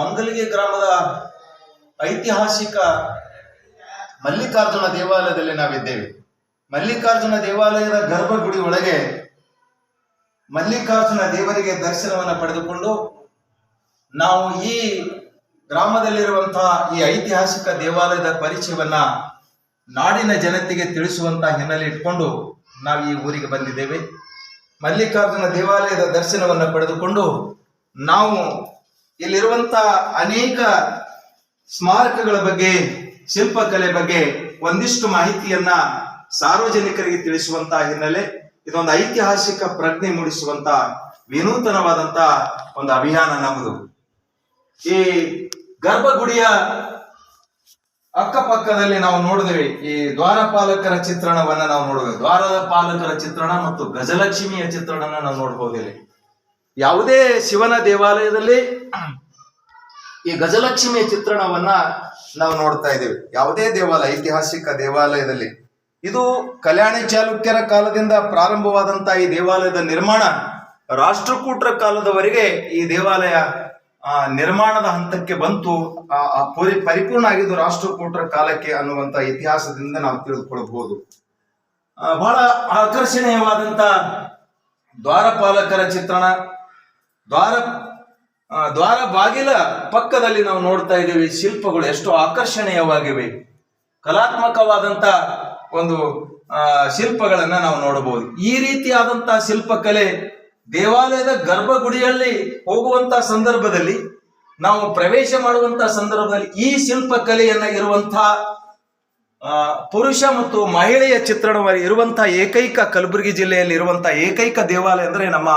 ಮಂಗಲಿಗೆ ಗ್ರಾಮದ ಐತಿಹಾಸಿಕ ಮಲ್ಲಿಕಾರ್ಜುನ ದೇವಾಲಯದಲ್ಲಿ ನಾವಿದ್ದೇವೆ. ಮಲ್ಲಿಕಾರ್ಜುನ ದೇವಾಲಯದ ಗರ್ಭಗುಡಿ ಒಳಗೆ ಮಲ್ಲಿಕಾರ್ಜುನ ದೇವರಿಗೆ ದರ್ಶನವನ್ನು ಪಡೆದುಕೊಂಡು ನಾವು ಈ ಗ್ರಾಮದಲ್ಲಿರುವಂತಹ ಈ ಐತಿಹಾಸಿಕ ದೇವಾಲಯದ ಪರಿಚಯವನ್ನ ನಾಡಿನ ಜನತೆಗೆ ತಿಳಿಸುವಂತಹ ಹಿನ್ನೆಲೆ ಇಟ್ಕೊಂಡು ನಾವು ಈ ಊರಿಗೆ ಬಂದಿದ್ದೇವೆ. ಮಲ್ಲಿಕಾರ್ಜುನ ದೇವಾಲಯದ ದರ್ಶನವನ್ನು ಪಡೆದುಕೊಂಡು ನಾವು ಇಲ್ಲಿರುವಂತ ಅನೇಕ ಸ್ಮಾರಕಗಳ ಬಗ್ಗೆ, ಶಿಲ್ಪಕಲೆ ಬಗ್ಗೆ ಒಂದಿಷ್ಟು ಮಾಹಿತಿಯನ್ನ ಸಾರ್ವಜನಿಕರಿಗೆ ತಿಳಿಸುವಂತಹ ಹಿನ್ನೆಲೆ, ಇದೊಂದು ಐತಿಹಾಸಿಕ ಪ್ರಜ್ಞೆ ಮೂಡಿಸುವಂತ ವಿನೂತನವಾದಂತ ಒಂದು ಅಭಿಯಾನ ನಮ್ಮದು. ಈ ಗರ್ಭಗುಡಿಯ ಅಕ್ಕಪಕ್ಕದಲ್ಲಿ ನಾವು ನೋಡಿದ್ವಿ, ಈ ದ್ವಾರಪಾಲಕರ ಚಿತ್ರಣವನ್ನ ನಾವು ನೋಡಿದ್ವಿ. ದ್ವಾರದ ಪಾಲಕರ ಚಿತ್ರಣ ಮತ್ತು ಗಜಲಕ್ಷ್ಮಿಯ ಚಿತ್ರಣನ ನಾವು ನೋಡಬಹುದು ಇಲ್ಲಿ ಯಾವುದೇ ಶಿವನ ದೇವಾಲಯದಲ್ಲಿ ಈ ಗಜಲಕ್ಷ್ಮಿಯ ಚಿತ್ರಣವನ್ನ ನಾವು ನೋಡ್ತಾ ಇದ್ದೇವೆ. ಯಾವುದೇ ದೇವಾಲಯ, ಐತಿಹಾಸಿಕ ದೇವಾಲಯದಲ್ಲಿ. ಇದು ಕಲ್ಯಾಣಿ ಚಾಲುಕ್ಯರ ಕಾಲದಿಂದ ಪ್ರಾರಂಭವಾದಂತ ಈ ದೇವಾಲಯದ ನಿರ್ಮಾಣ ರಾಷ್ಟ್ರಕೂಟರ ಕಾಲದವರೆಗೆ ಈ ದೇವಾಲಯ ನಿರ್ಮಾಣದ ಹಂತಕ್ಕೆ ಬಂತು. ಪರಿಪೂರ್ಣ ಆಗಿದ್ದು ರಾಷ್ಟ್ರಕೂಟರ ಕಾಲಕ್ಕೆ ಅನ್ನುವಂತ ಇತಿಹಾಸದಿಂದ ನಾವು ತಿಳಿದುಕೊಳ್ಳಬಹುದು. ಬಹಳ ಆಕರ್ಷಣೀಯವಾದಂತ ದ್ವಾರಪಾಲಕರ ಚಿತ್ರಣ ದ್ವಾರ ದ್ವಾರ ಬಾಗಿಲ ಪಕ್ಕದಲ್ಲಿ ನಾವು ನೋಡ್ತಾ ಇದ್ದೀವಿ ಶಿಲ್ಪಗಳು ಎಷ್ಟು ಆಕರ್ಷಣೀಯವಾಗಿವೆ. ಕಲಾತ್ಮಕವಾದಂತ ಒಂದು ಶಿಲ್ಪಗಳನ್ನು ನಾವು ನೋಡಬಹುದು. ಈ ರೀತಿಯಾದಂತಹ ಶಿಲ್ಪಕಲೆ ದೇವಾಲಯದ ಗರ್ಭಗುಡಿಯಲ್ಲಿ ಹೋಗುವಂತ ಸಂದರ್ಭದಲ್ಲಿ, ನಾವು ಪ್ರವೇಶ ಮಾಡುವಂತ ಸಂದರ್ಭದಲ್ಲಿ ಈ ಶಿಲ್ಪಕಲೆಯನ್ನ ಇರುವಂತಹ ಪುರುಷ ಮತ್ತು ಮಹಿಳೆಯ ಚಿತ್ರಣವಾಗಿ ಇರುವಂತಹ ಏಕೈಕ ಕಲಬುರಗಿ ಜಿಲ್ಲೆಯಲ್ಲಿ ಇರುವಂತಹ ಏಕೈಕ ದೇವಾಲಯ ಅಂದ್ರೆ ನಮ್ಮ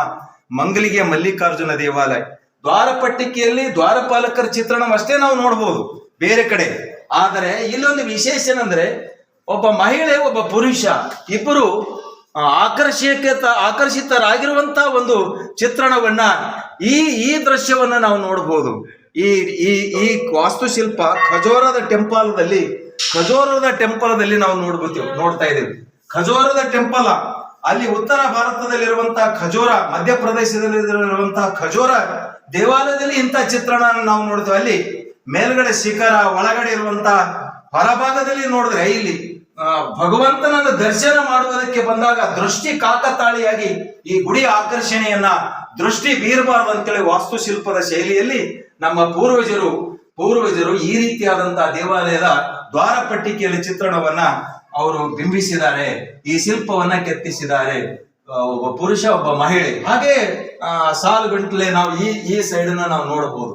ಮಂಗಲಿಗೆ ಮಲ್ಲಿಕಾರ್ಜುನ ದೇವಾಲಯ. ದ್ವಾರಪಟ್ಟಿಕೆಯಲ್ಲಿ ದ್ವಾರಪಾಲಕರ ಚಿತ್ರಣವಷ್ಟೇ ನಾವು ನೋಡಬಹುದು ಬೇರೆ ಕಡೆ. ಆದರೆ ಇಲ್ಲೊಂದು ವಿಶೇಷ ಏನಂದ್ರೆ ಒಬ್ಬ ಮಹಿಳೆ, ಒಬ್ಬ ಪುರುಷ ಇಬ್ಬರು ಆಕರ್ಷಕ ಆಕರ್ಷಿತರಾಗಿರುವಂತಹ ಒಂದು ಚಿತ್ರಣವನ್ನ ಈ ಈ ದೃಶ್ಯವನ್ನ ನಾವು ನೋಡಬಹುದು ಈ ಈ ಈ ವಾಸ್ತುಶಿಲ್ಪ ಖಜೋರದ ಟೆಂಪಲ್ದಲ್ಲಿ, ಖಜೋರದ ಟೆಂಪಲದಲ್ಲಿ ನಾವು ನೋಡ್ಬೋತೀವಿ ನೋಡ್ತಾ ಇದ್ದೀವಿ. ಖಜೋರದ ಟೆಂಪಲ್ ಅಲ್ಲಿ ಉತ್ತರ ಭಾರತದಲ್ಲಿರುವಂತಹ ಖಜೋರ, ಮಧ್ಯಪ್ರದೇಶದಲ್ಲಿರುವಂತಹ ಖಜೋರ ದೇವಾಲಯದಲ್ಲಿ ಇಂಥ ಚಿತ್ರಣ ನಾವು ನೋಡ್ತೇವೆ. ಅಲ್ಲಿ ಮೇಲ್ಗಡೆ ಶಿಖರ, ಒಳಗಡೆ ಇರುವಂತಹ ಹೊರಭಾಗದಲ್ಲಿ ನೋಡಿದ್ರೆ ಇಲ್ಲಿ ಭಗವಂತನ ಭಗವಂತನನ್ನು ದರ್ಶನ ಮಾಡುವುದಕ್ಕೆ ಬಂದಾಗ ದೃಷ್ಟಿ ಕಾಕತಾಳಿಯಾಗಿ ಈ ಗುಡಿ ಆಕರ್ಷಣೆಯನ್ನ, ದೃಷ್ಟಿ ಬೀರಬಾರದು ಅಂತೇಳಿ ವಾಸ್ತುಶಿಲ್ಪದ ಶೈಲಿಯಲ್ಲಿ ನಮ್ಮ ಪೂರ್ವಜರು ಪೂರ್ವಜರು ಈ ರೀತಿಯಾದಂತಹ ದೇವಾಲಯದ ದ್ವಾರಪಟ್ಟಿಕೆಯಲ್ಲಿ ಚಿತ್ರಣವನ್ನ ಅವರು ಬಿಂಬಿಸಿದ್ದಾರೆ, ಈ ಶಿಲ್ಪವನ್ನ ಕೆತ್ತಿಸಿದ್ದಾರೆ ಒಬ್ಬ ಪುರುಷ, ಒಬ್ಬ ಮಹಿಳೆ. ಹಾಗೆ ಸಾಲು ಗಂಟಲೆ ನಾವು ಈ ಈ ಸೈಡನ್ನ ನಾವು ನೋಡಬಹುದು.